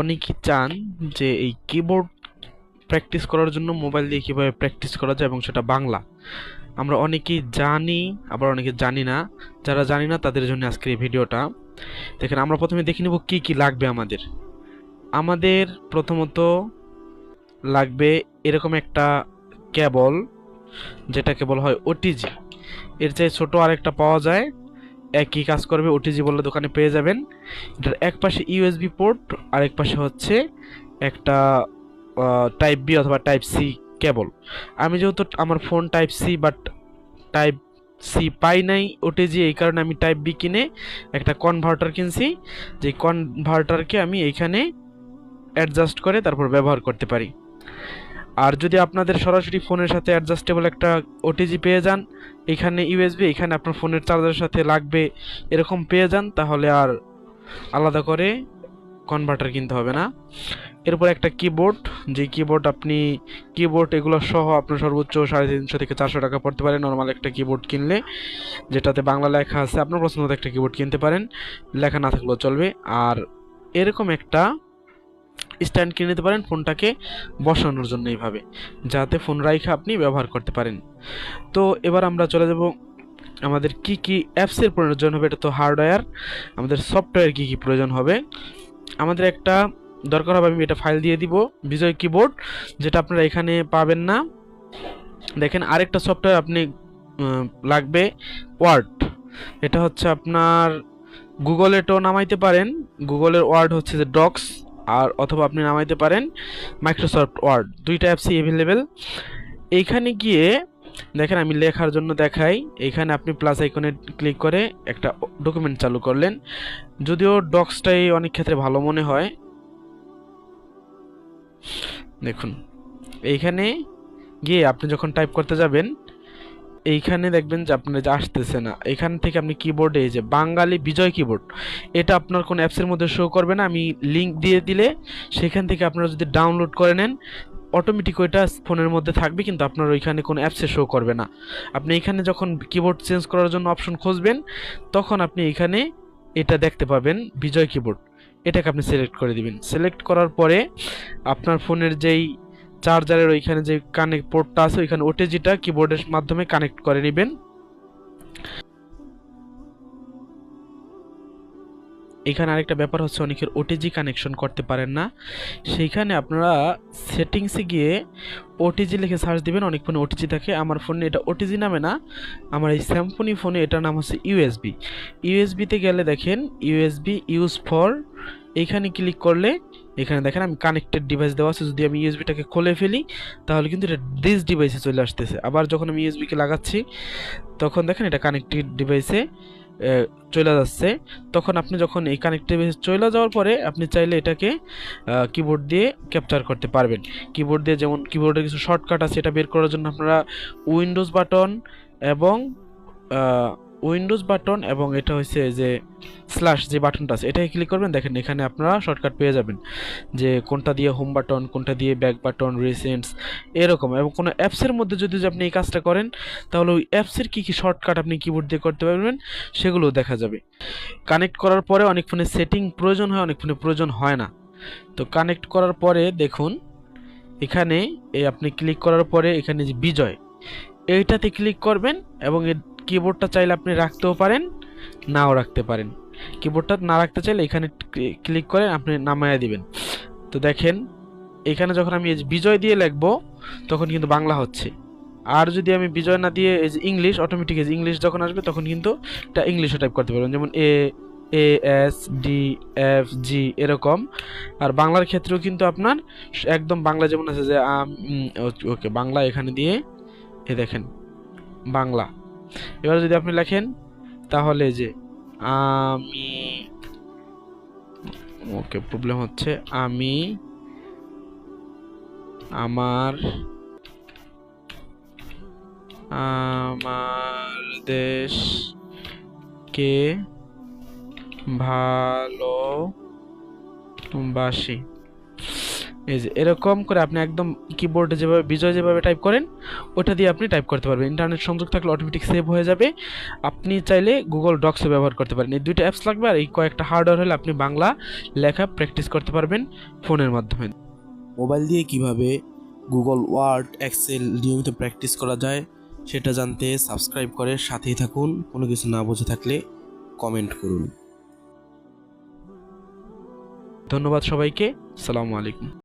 অনেকেই চান যে এই কিবোর্ড প্র্যাকটিস করার জন্য মোবাইল দিয়ে কীভাবে প্র্যাকটিস করা যায় এবং সেটা বাংলা। আমরা অনেকেই জানি, আবার অনেকে জানি না। যারা জানি না, তাদের জন্য আজকের এই ভিডিওটা। দেখেন, আমরা প্রথমে দেখে নেব কী কী লাগবে আমাদের। আমাদের প্রথমত লাগবে এরকম একটা কেবল যেটা কেবল হয় ওটিজি এর চেয়ে ছোট আরেকটা পাওয়া যায়। একই কাজ করবে ওটিজি বললে দোকানে পেয়ে যাবেন। এটার এক পাশে ইউএসবি পোর্ট আর এক পাশে হচ্ছে একটা টাইপ বি অথবা টাইপ সি কেবল আমি যেহেতু আমার phone type C but type C পাই নাই ওটিজি এই কারণে আমি টাইপ বি কিনে একটা কনভার্টার কিনছি। যে কনভার্টারকে আমি এইখানে অ্যাডজাস্ট করে তারপর ব্যবহার করতে পারি। আর যদি আপনাদের সরাসরি ফোনের সাথে অ্যাডজাস্টেবল একটা ওটিজি পেয়ে যান, এখানে ইউএসবি এখানে আপনার ফোনের চার্জারের সাথে লাগবে এরকম পেয়ে যান, তাহলে আর আলাদা করে কনভার্টার কিনতে হবে না। এরপর একটা কিবোর্ড যে কিবোর্ড আপনি কিবোর্ড এগুলো সহ আপনার সর্বোচ্চ সাড়ে তিনশো থেকে চারশো টাকা পড়তে পারে নর্মাল একটা কিবোর্ড কিনলে, যেটাতে বাংলা লেখা আছে, আপনার পছন্দ একটা কিবোর্ড কিনতে পারেন, লেখা না থাকলেও চলবে। আর এরকম একটা স্ট্যান্ড কিনে নিতে পারেন ফোনটাকে বসানোর জন্য এইভাবে, যাতে ফোন রাইখে আপনি ব্যবহার করতে পারেন। তো এবার আমরা চলে যাব আমাদের কি কি অ্যাপসের প্রয়োজন হবে, এটা তো হার্ডওয়্যার আমাদের সফটওয়্যার কি কি প্রয়োজন হবে। আমাদের একটা দরকার হবে, আমি এটা ফাইল দিয়ে দিব, বিজয় কিবোর্ড যেটা আপনারা এখানে পাবেন না। দেখেন আরেকটা সফটওয়্যার আপনি লাগবে ওয়ার্ড, এটা হচ্ছে আপনার গুগলে তো নামাইতে পারেন গুগলের ওয়ার্ড হচ্ছে যে ডক্স আর অথবা আপনি নামাইতে পারেন মাইক্রোসফট ওয়ার্ড দুইটা অ্যাপসই অ্যাভেলেবেল এইখানে গিয়ে দেখেন আমি লেখার জন্য দেখাই। এখানে আপনি প্লাস আইকনে ক্লিক করে একটা ডকুমেন্ট চালু করলেন। যদিও ডক্সটাই অনেক ক্ষেত্রে ভালো মনে হয়। দেখুন, এইখানে গিয়ে আপনি যখন টাইপ করতে যাবেন এইখানে দেখবেন যে আপনার যে আসতেছে না। এখান থেকে আপনি কিবোর্ডে এই যে বাঙালি বিজয় কিবোর্ড এটা আপনার কোনো অ্যাপসের মধ্যে শো করবে না। আমি লিংক দিয়ে দিলে সেখান থেকে আপনারা যদি ডাউনলোড করে নেন অটোমেটিক ওইটা ফোনের মধ্যে থাকবে, কিন্তু আপনার ওইখানে কোনো অ্যাপসে শো করবে না। আপনি এখানে যখন কিবোর্ড চেঞ্জ করার জন্য অপশন খুঁজবেন, তখন আপনি এখানে এটা দেখতে পাবেন, বিজয় কিবোর্ড এটাকে আপনি সিলেক্ট করে দিবেন। সিলেক্ট করার পরে আপনার ফোনের যেই চার্জারের ওইখানে যে কানেক্ট পোর্টটা আছে, ওইখানে ওটিজিটা কিবোর্ডের মাধ্যমে কানেক্ট করে নেবেন। এখানে আরেকটা ব্যাপার হচ্ছে, অনেকের ওটিজি কানেকশন করতে পারেন না। সেইখানে আপনারা সেটিংসে গিয়ে ওটিজি লিখে সার্চ দিবেন অনেক ফোনে ওটিজি থাকে। আমার ফোনে এটা ওটিজি নামে না। আমার এই স্যামফোনি ফোনে এটার নাম হচ্ছে ইউএসবি ইউএসবিতে গেলে দেখেন ইউএসবি ইউজ ফর এইখানে ক্লিক করলে এখানে দেখেন আমি কানেক্টেড ডিভাইস দেওয়া আছে, যদি আমি ইউএসবিটাকে খুলে ফেলি, তাহলে কিন্তু এটা দিস ডিভাইসে চলে আসতেছে। আবার যখন আমি ইউএসবিকে লাগাচ্ছি, তখন দেখেন এটা কানেক্টেড ডিভাইসে চলে যাচ্ছে। তখন আপনি যখন এই কানেক্টেড ডিভাইসে চলে যাওয়ার পরে, আপনি চাইলে এটাকে কিবোর্ড দিয়ে ক্যাপচার করতে পারবেন। কিবোর্ড দিয়ে যেমন কিবোর্ডের কিছু শর্টকাট আছে, এটা বের করার জন্য আপনারা উইন্ডোজ বাটন এবং উইন্ডোজ বাটন এবং এটা হচ্ছে যে স্ল্যাশ যে বাটনটা আছে, এটাই ক্লিক করবেন। দেখেন এখানে আপনারা শর্টকাট পেয়ে যাবেন। যে কোনটা দিয়ে হোম বাটন কোনটা দিয়ে ব্যাক বাটন রিসেন্টস এরকম। এবং কোনো অ্যাপসের মধ্যে যদি আপনি এই কাজটা করেন, তাহলে ওই অ্যাপসের কী কী শর্টকাট আপনি কিবোর্ড দিয়ে করতে পারবেন সেগুলো দেখা যাবে। কানেক্ট করার পরে অনেক ফোনে সেটিং প্রয়োজন হয়, অনেক ফোনে প্রয়োজন হয় না। তো কানেক্ট করার পরে দেখুন, এখানে এই আপনি ক্লিক করার পরে এখানে যে বিজয়, এইটাতে ক্লিক করবেন এবং কিবোর্ডটা চাইলে আপনি রাখতেও পারেন, নাও রাখতে পারেন। কিবোর্ডটা না রাখতে চাইলে এখানে ক্লিক করে আপনি নামায়া দিবেন। তো দেখেন, এখানে যখন আমি বিজয় দিয়ে লিখব, তখন কিন্তু বাংলা হচ্ছে। আর যদি আমি বিজয় না দিয়ে এই যে ইংলিশ অটোমেটিক এই ইংলিশ যখন আসবে, তখন কিন্তু এটা ইংলিশও টাইপ করতে পারবেন। যেমন A A S D F G এরকম। আর বাংলার ক্ষেত্রেও কিন্তু আপনার একদম বাংলা যেমন আছে যে ওকে, বাংলা এখানে দিয়ে, এ দেখেন, বাংলা। এবার যদি আপনি লেখেন, তাহলে যে আমি, ওকে প্রবলেম হচ্ছে আমি আমার আমার দেশকে ভালোবাসি। এই যে এরকম করে আপনি একদম কিবোর্ডে যেভাবে বিজয় যেভাবে টাইপ করেন ওটা দিয়ে আপনি টাইপ করতে পারবেন। ইন্টারনেট সংযোগ থাকলে অটোমেটিক সেভ হয়ে যাবে। আপনি চাইলে গুগল ডক্সও ব্যবহার করতে পারেন। এই দুইটা অ্যাপস লাগবে আর এই কয়েকটা হার্ডওয়্যার হলে আপনি বাংলা লেখা প্র্যাকটিস করতে পারবেন ফোনের মাধ্যমে। মোবাইল দিয়ে কীভাবে গুগল ওয়ার্ড এক্সেল নিয়মিত প্র্যাকটিস করা যায় সেটা জানতে সাবস্ক্রাইব করে সাথেই থাকুন। কোনো কিছু না বুঝে থাকলে কমেন্ট করুন। ধন্যবাদ সবাইকে। সালামু আলাইকুম।